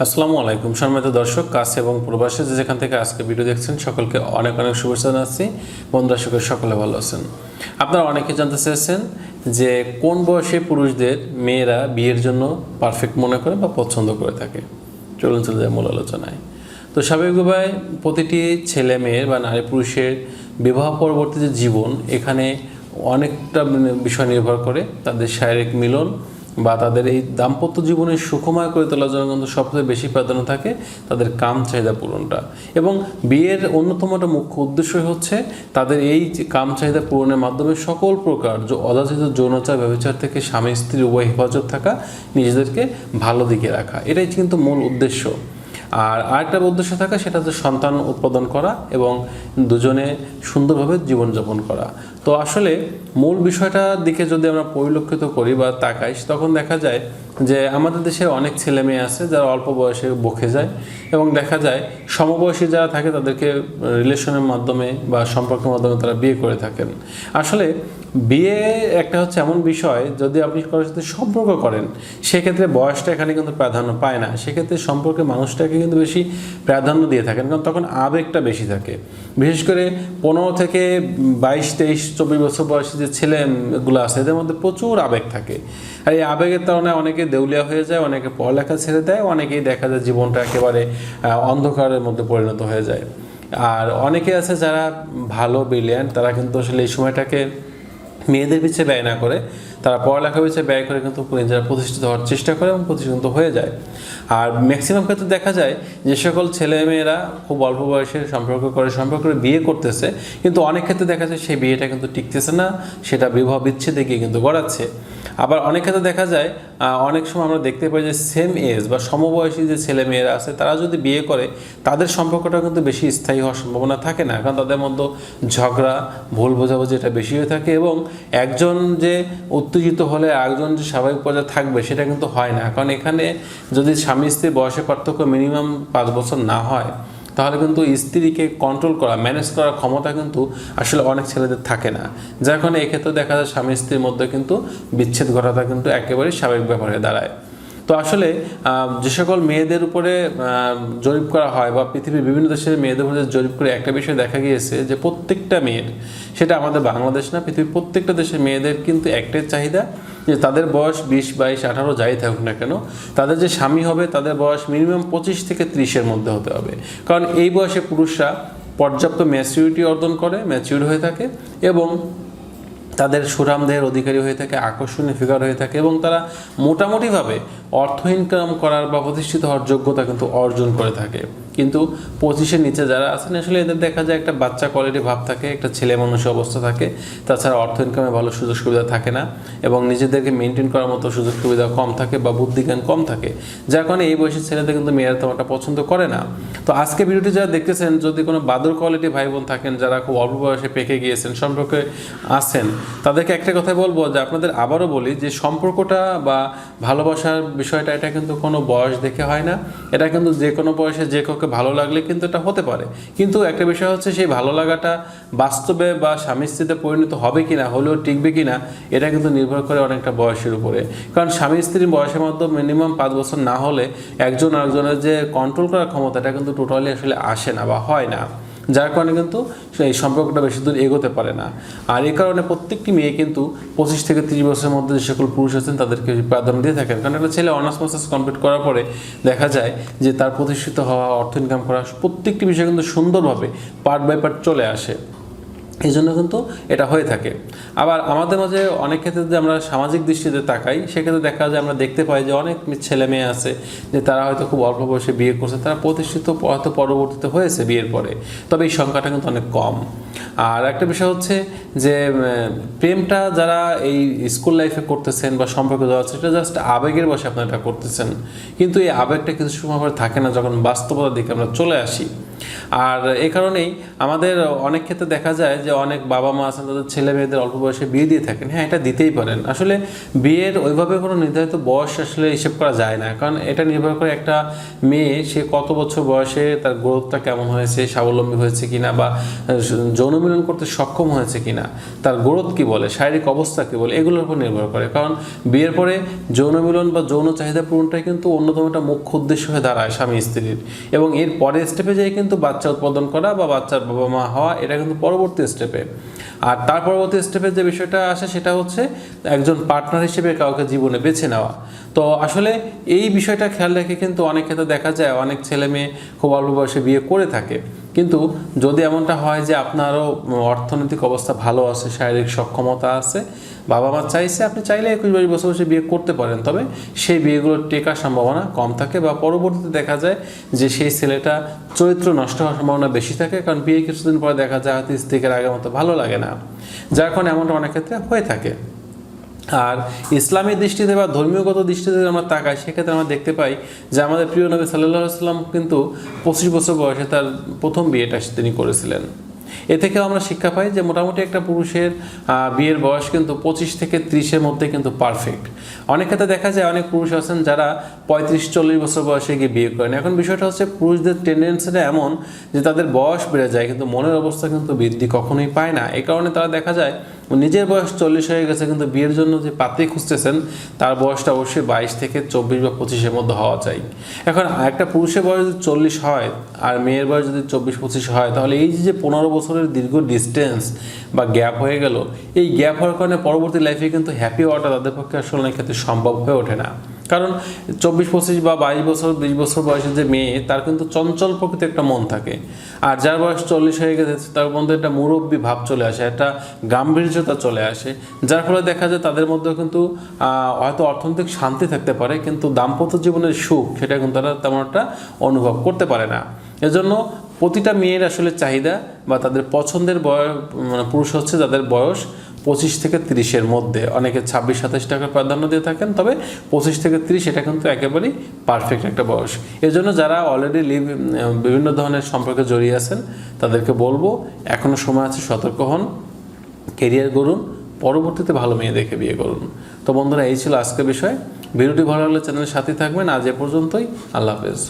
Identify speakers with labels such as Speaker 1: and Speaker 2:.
Speaker 1: আসসালামু আলাইকুম সম্মানিত দর্শক, কাছে এবং প্রবাসী যে যেখান থেকে আজকে ভিডিও দেখছেন, সকলকে অনেক অনেক শুভেচ্ছা জানাচ্ছি। বন্ধুরা, সকলে সকলে ভালো আছেন। আপনারা অনেকে জানতে চেয়েছেন যে কোন বয়সে পুরুষদের মেয়েরা বিয়ের জন্য পারফেক্ট মনে করে বা পছন্দ করে থাকে? চলুন, চলে যায় মূল আলোচনায়। তো স্বাভাবিকভাবে প্রতিটি ছেলে মেয়ের বা নারী পুরুষের বিবাহ পরবর্তী যে জীবন, এখানে অনেকটা বিষয় নির্ভর করে তাদের শারীরিক মিলন বা তাদের এই দাম্পত্য জীবনের সুখময় করে তোলার জন্য কিন্তু সবচেয়ে বেশি প্রাধান্য থাকে তাদের কাম চাহিদা পূরণটা। এবং বিয়ের অন্যতম একটা মুখ্য উদ্দেশ্য হচ্ছে তাদের এই কাম চাহিদা পূরণের মাধ্যমে সকল প্রকার অযাচিত যৌনচার ব্যবচার থেকে স্বামী স্ত্রীর উভয় হেফাজত থাকা, নিজেদেরকে ভালো দিকে রাখা। এটাই কিন্তু মূল উদ্দেশ্য। আর আরেকটা উদ্দেশ্য থাকা সেটা হচ্ছে সন্তান উৎপাদন করা এবং দুজনে সুন্দরভাবে জীবনযাপন করা। তো আসলে মূল বিষয়টার দিকে যদি আমরা পরিলক্ষিত করি বা তাকাই, তখন দেখা যায় যে আমাদের দেশে অনেক ছেলে মেয়ে আছে যারা অল্প বয়সে বকে যায় এবং দেখা যায় সমবয়সী যারা থাকে তাদেরকে রিলেশনের মাধ্যমে বা সম্পর্কের মাধ্যমে তারা বিয়ে করে থাকেন। আসলে বিয়ে একটা হচ্ছে এমন বিষয়, যদি আপনি কারোর সাথে সম্পর্ক করেন, সেক্ষেত্রে বয়সটা এখানে কিন্তু প্রাধান্য পায় না। সেক্ষেত্রে সম্পর্কে মানুষটাকে কিন্তু বেশি প্রাধান্য দিয়ে থাকেন, কারণ তখন আবেগটা বেশি থাকে। বিশেষ করে পনেরো থেকে বাইশ, তেইশ, চব্বিশ বছর বয়সী যে ছেলেগুলো আছে, এদের মধ্যে প্রচুর আবেগ থাকে। আর এই আবেগের কারণে অনেকে দেউলিয়া হয়ে যায়, অনেকে পড়ালেখা ছেড়ে দেয়, অনেকেই দেখা যায় জীবনটা একেবারে অন্ধকারের মধ্যে পরিণত হয়ে যায়। আর অনেকে আছে যারা ভালো ব্রিলিয়ান্ট তারা কিন্তু আসলে এই সময়টাকে মেয়েদের পিছিয়ে ব্যয় না করে তারা পড়ালেখা বিষয়ে ব্যয় করে কিন্তু নিজেরা প্রতিষ্ঠিত হওয়ার চেষ্টা করে এবং প্রতিষ্ঠিত হয়ে যায়। আর ম্যাক্সিমাম ক্ষেত্রে দেখা যায় যে সকল ছেলে মেয়েরা খুব অল্প বয়সে সম্পর্ক করে সম্পর্ক করে বিয়ে করতেছে, কিন্তু অনেক ক্ষেত্রে দেখা যায় সেই বিয়েটা কিন্তু টিকতেছে না, সেটা বিবাহ বিচ্ছেদে গিয়ে কিন্তু গড়াচ্ছে। আবার অনেক ক্ষেত্রে দেখা যায় অনেক সময় আমরা দেখতে পাই যে সেম এজ বা সমবয়সী যে ছেলে মেয়েরা আছে, তারা যদি বিয়ে করে, তাদের সম্পর্কটা কিন্তু বেশি স্থায়ী হওয়ার সম্ভাবনা থাকে না। কারণ তাদের মধ্যে ঝগড়া, ভুল বোঝাবুঝি এটা বেশি হয়ে থাকে এবং একজন যে উত্তেজিত হলে একজন যে স্বাভাবিক পর্যায়ে থাকবে, সেটা কিন্তু হয় না। কারণ এখানে যদি স্বামী স্ত্রীর বয়সের পার্থক্য মিনিমাম পাঁচ বছর না হয় তাহলে কিন্তু স্ত্রীকে কন্ট্রোল করা ম্যানেজ করার ক্ষমতা কিন্তু আসলে অনেক ছেলেদের থাকে না। যার কারণে এক্ষেত্রে দেখা যায় স্বামী স্ত্রীর মধ্যে কিন্তু বিচ্ছেদ ঘটাটা কিন্তু একেবারেই স্বাভাবিক ব্যাপারে দাঁড়ায়। তো আসলে যে সকল মেয়েদের উপরে জরিপ করা হয় বা পৃথিবীর বিভিন্ন দেশের মেয়েদের উপরে জরিপ করে একটা বিষয় দেখা গিয়েছে যে প্রত্যেকটা মেয়ের, সেটা আমাদের বাংলাদেশ না, পৃথিবীর প্রত্যেকটা দেশের মেয়েদের কিন্তু একটাই চাহিদা যে তাদের বয়স বিশ, বাইশ, আঠারো, যাই থাকুক না কেন, তাদের যে স্বামী হবে, তাদের বয়স মিনিমাম পঁচিশ থেকে ত্রিশের মধ্যে হতে হবে। কারণ এই বয়সে পুরুষরা পর্যাপ্ত ম্যাচিউরিটি অর্জন করে ম্যাচিউর হয়ে থাকে এবং তাদের সুরামদেহের অধিকারী হয়ে থাকে, আকর্ষণীয় ফিগার হয়ে থাকে এবং তারা মোটামুটিভাবে অর্থ ইনকাম করার বা প্রতিষ্ঠিত হওয়ার যোগ্যতা কিন্তু অর্জন করে থাকে। কিন্তু পঁচিশের নিচে যারা আছেন, আসলে এদের দেখা যায় একটা বাচ্চা কোয়ালিটি ভাব থাকে, একটা ছেলে মানুষের অবস্থা থাকে। তাছাড়া অর্থ ইনকামে ভালো সুযোগ সুবিধা থাকে না এবং নিজেদেরকে মেনটেন করার মতো সুযোগ সুবিধা কম থাকে বা বুদ্ধিজ্ঞান কম থাকে। যার কারণে এই বয়সের ছেলেদের কিন্তু মেয়েরা তেমনটা পছন্দ করে না। তো আজকে ভিডিওটি যারা দেখতেছেন, যদি কোনো বাদর কোয়ালিটি ভাই বোন থাকেন, যারা খুব অল্প বয়সে পেকে গিয়েছেন, সম্পর্কে আছেন, তাদেরকে একটা কথা বলব যে আপনাদের আবারও বলি যে সম্পর্কটা বা ভালোবাসার বিষয়টা, এটা কিন্তু কোনো বয়স দেখে হয় না। এটা কিন্তু যে কোনো বয়সে যে কাউকে ভালো লাগলে কিন্তু এটা হতে পারে। কিন্তু একটা বিষয় হচ্ছে সেই ভালো লাগাটা বাস্তবে বা স্বামী স্ত্রীতে পরিণত হবে কিনা, হলেও টিকবে কিনা, এটা কিন্তু নির্ভর করে অনেকটা বয়সের উপরে। কারণ স্বামী স্ত্রীর বয়সের মধ্যে মিনিমাম পাঁচ বছর না হলে একজন আরেকজনের যে কন্ট্রোল করার ক্ষমতা এটা কিন্তু টোটালি আসলে আসে না বা হয় না। যার কারণে কিন্তু এই সম্পর্কটা বেশি দূর এগোতে পারে না। আর এই কারণে প্রত্যেকটি মেয়ে কিন্তু পঁচিশ থেকে তিরিশ বছরের মধ্যে যে সকল পুরুষ আছেন, তাদেরকে প্রাধান্য দিয়ে থাকেন। কারণ একটা ছেলে অনার্স মাস্টার্স কমপ্লিট করার পরে দেখা যায় যে তার প্রতিষ্ঠিত হওয়া, অর্থ ইনকাম করা, প্রত্যেকটি বিষয় কিন্তু সুন্দরভাবে পার্ট বাই পার্ট চলে আসে। এই জন্য কিন্তু এটা হয়ে থাকে। আবার আমাদের মাঝে অনেক ক্ষেত্রে যদি আমরা সামাজিক দৃষ্টিতে তাকাই, সেক্ষেত্রে দেখা যায় আমরা দেখতে পাই যে অনেক ছেলে মেয়ে আছে যে তারা হয়তো খুব অল্প বয়সে বিয়ে করছে, তারা প্রতিষ্ঠিত হয়তো পরবর্তীতে হয়েছে বিয়ের পরে। তবে এই সংখ্যাটা কিন্তু অনেক কম। আর একটা বিষয় হচ্ছে যে প্রেমটা যারা এই স্কুল লাইফে করতেছেন বা সম্পর্কে যাওয়া সেটা জাস্ট আবেগের বসে আপনারা এটা করতেছেন। কিন্তু এই আবেগটা কিছু সময় থাকে না যখন বাস্তবতার দিকে আমরা চলে আসি। আর এই কারণেই আমাদের অনেক ক্ষেত্রে দেখা যায় যে অনেক বাবা মা আছেন, তাদের ছেলে মেয়েদের অল্প বয়সে বিয়ে দিয়ে থাকেন। হ্যাঁ এটা দিতেই পারেন। আসলে বিয়ের ওইভাবে কোনো নির্ধারিত বয়স আসলে হিসেব করা যায় না। কারণ এটা নির্ভর করে একটা মেয়ে, সে কত বছর বয়সে তার গ্রোথটা কেমন হয়েছে, স্বাবলম্বী হয়েছে কিনা বা যৌন মিলন করতে সক্ষম হয়েছে কিনা, তার গ্রোথ কি বলে, শারীরিক অবস্থা কি বলে, এগুলোর উপর নির্ভর করে। কারণ বিয়ের পরে যৌন মিলন বা যৌন চাহিদা পূরণটাই কিন্তু অন্যতম একটা মুখ্য উদ্দেশ্য হয়ে দাঁড়ায় স্বামী স্ত্রীর এবং এর পরের স্টেপে যেয়ে কিন্তু বাচ্চা উৎপাদন করা বা বাচ্চার বাবা মা হওয়া, এটা কিন্তু পরবর্তী স্টেপে আর তার পরবর্তী স্টেপে যে বিষয়টা আসে, সেটা হচ্ছে একজন পার্টনার হিসেবে কাউকে জীবনে বেছে নেওয়া। তো আসলে এই বিষয়টা খেয়াল রেখে কিন্তু অনেক ক্ষেত্রে দেখা যায়, অনেক ছেলে মেয়ে খুব অল্প বয়সে বিয়ে করে থাকে। কিন্তু যদি এমনটা হয় যে আপনারও অর্থনৈতিক অবস্থা ভালো আছে, শারীরিক সক্ষমতা আছে, বাবা মা চাইছে আপনি চাইলে একুশ বাইশ বছর বসে বিয়ে করতে পারেন, তবে সেই বিয়েগুলোর টেকার সম্ভাবনা কম থাকে বা পরবর্তীতে দেখা যায় যে সেই ছেলেটা চরিত্র নষ্ট হওয়ার সম্ভাবনা বেশি থাকে, কারণ বিয়ে কিছুদিন পরে দেখা যায় হয়তো স্ত্রীকে আগের মতো ভালো লাগে না, যার কারণে এমনটা অনেক ক্ষেত্রে হয়ে থাকে। আর ইসলামী দৃষ্টিতে বা ধর্মীয়গত দৃষ্টিতে আমরা তাকাই, সেক্ষেত্রে আমরা দেখতে পাই যে আমাদের প্রিয় নবী সাল্লাহ সাল্লাম কিন্তু পঁচিশ বছর বয়সে তার প্রথম বিয়েটা তিনি করেছিলেন। এ থেকেও আমরা শিক্ষা পাই যে মোটামুটি একটা পুরুষের বিয়ের বয়স কিন্তু পঁচিশ থেকে ত্রিশের মধ্যে কিন্তু পারফেক্ট অনেক ক্ষেত্রে দেখা যায় অনেক পুরুষ আছেন যারা পঁয়ত্রিশ, চল্লিশ বছর বয়সে গিয়ে বিয়ে করেন। এখন বিষয়টা হচ্ছে পুরুষদের টেন্ডেন্সিটা এমন যে তাদের বয়স বেড়ে যায়, কিন্তু মনের অবস্থা কিন্তু বৃদ্ধি কখনোই পায় না। এই কারণে তারা দেখা যায় নিজের বয়স চল্লিশ হয়ে গেছে, কিন্তু বিয়ের জন্য যে পাত্রী খুঁজতেছেন, তার বয়সটা অবশ্যই বাইশ থেকে চব্বিশ বা পঁচিশের মধ্যে হওয়া চাই। এখন একটা পুরুষের বয়স যদি চল্লিশ হয় আর মেয়ের বয়স যদি চব্বিশ, পঁচিশ হয়, তাহলে এই যে পনেরো বছরের দীর্ঘ ডিস্টেন্স বা গ্যাপ হয়ে গেল, এই গ্যাপ হওয়ার কারণে পরবর্তী লাইফে কিন্তু হ্যাপি হওয়াটা তাদের পক্ষে আসলে অনেক ক্ষেত্রে সম্ভব হয়ে ওঠে না। কারণ চব্বিশ পঁচিশ বা বাইশ বছর, বিশ বছর বয়সের যে মেয়ে, তার কিন্তু চঞ্চল প্রকৃতির একটা মন থাকে। আর যার বয়স চল্লিশ হয়ে গেছে, তার মধ্যে একটা মুরব্বী ভাব চলে আসে, একটা গাম্ভীর্যতা চলে আসে। যার ফলে দেখা যায় তাদের মধ্যেও কিন্তু হয়তো অর্থনৈতিক শান্তি থাকতে পারে, কিন্তু দাম্পত্য জীবনের সুখ, সেটা কিন্তু তারা তেমন একটা অনুভব করতে পারে না। এজন্য প্রতিটা মেয়ের আসলে চাহিদা বা তাদের পছন্দের বয়স মানে পুরুষ হচ্ছে যাদের বয়স পঁচিশ থেকে তিরিশের মধ্যে। অনেকে ছাব্বিশ, সাতাশ টাকা প্রাধান্য দিয়ে থাকেন, তবে পঁচিশ থেকে তিরিশ এটা কিন্তু একেবারেই পারফেক্ট একটা বয়স। এজন্য যারা অলরেডি লিভ বিভিন্ন ধরনের সম্পর্কে জড়িয়ে আছেন, তাদেরকে বলব এখনও সময় আছে, সতর্ক হন কেরিয়ার করুন পরবর্তীতে ভালো মেয়ে দেখে বিয়ে করুন। তো বন্ধুরা, এই ছিল আজকের বিষয়। ভিডিওটি ভালো লাগলে চ্যানেলের সাথে থাকবেন। আজ এ পর্যন্তই। আল্লাহ হাফেজ।